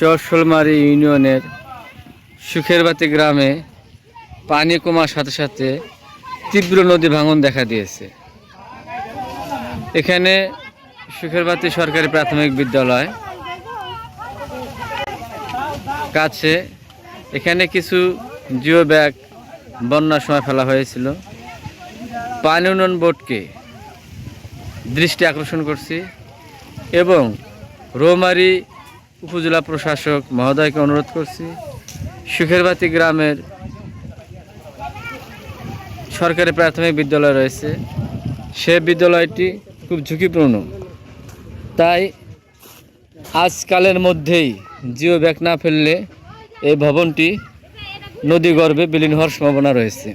চরশোলমারি ইউনিয়নের সুখেরবাতি গ্রামে পানি কমার সাথে সাথে তীব্র নদী ভাঙন দেখা দিয়েছে। এখানে সুখেরবাতি সরকারি প্রাথমিক বিদ্যালয় কাছে। এখানে কিছু জিও ব্যাগ বন্যার সময় ফেলা হয়েছিল। পানি উন্নয়ন বোর্ডকে দৃষ্টি আকর্ষণ করছি এবং রৌমারি উপজেলা প্রশাসক মহোদয়কে অনুরোধ করছি, সুখেরবাতি গ্রামের সরকারি প্রাথমিক বিদ্যালয় রয়েছে। সে বিদ্যালয়টি খুব ঝুঁকিপূর্ণ। তাই আজকালের মধ্যেই জিও ব্যাগ না ফেললে এই ভবনটি নদী গর্ভে বিলীন হওয়ার সম্ভাবনা রয়েছে।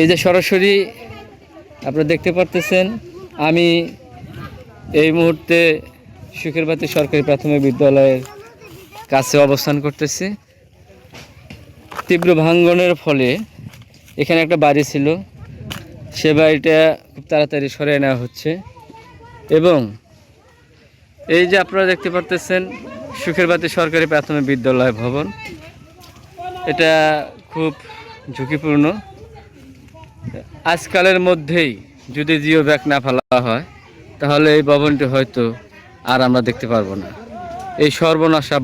এই যে সরাসরি আপনারা দেখতে পারতেছেন, আমি এই মুহূর্তে সুখেরবাতি সরকারি প্রাথমিক বিদ্যালয়ের কাছে অবস্থান করতেছি। তীব্র ভাঙ্গনের ফলে এখানে একটা বাড়ি ছিল। সে বাড়িটা খুব তাড়াতাড়ি সরিয়ে নেওয়া হচ্ছে। এবং এই যে আপনারা দেখতে পারতেছেন সুখেরবাতি সরকারি প্রাথমিক বিদ্যালয় ভবন। এটা খুব ঝুঁকিপূর্ণ। আজকালের মধ্যেই যদি জিও ব্যাগ না ফেলা হয়, তাহলে এই ভবনটি হয়তো আর আমরা দেখতে পারব না। এই সর্বনাশা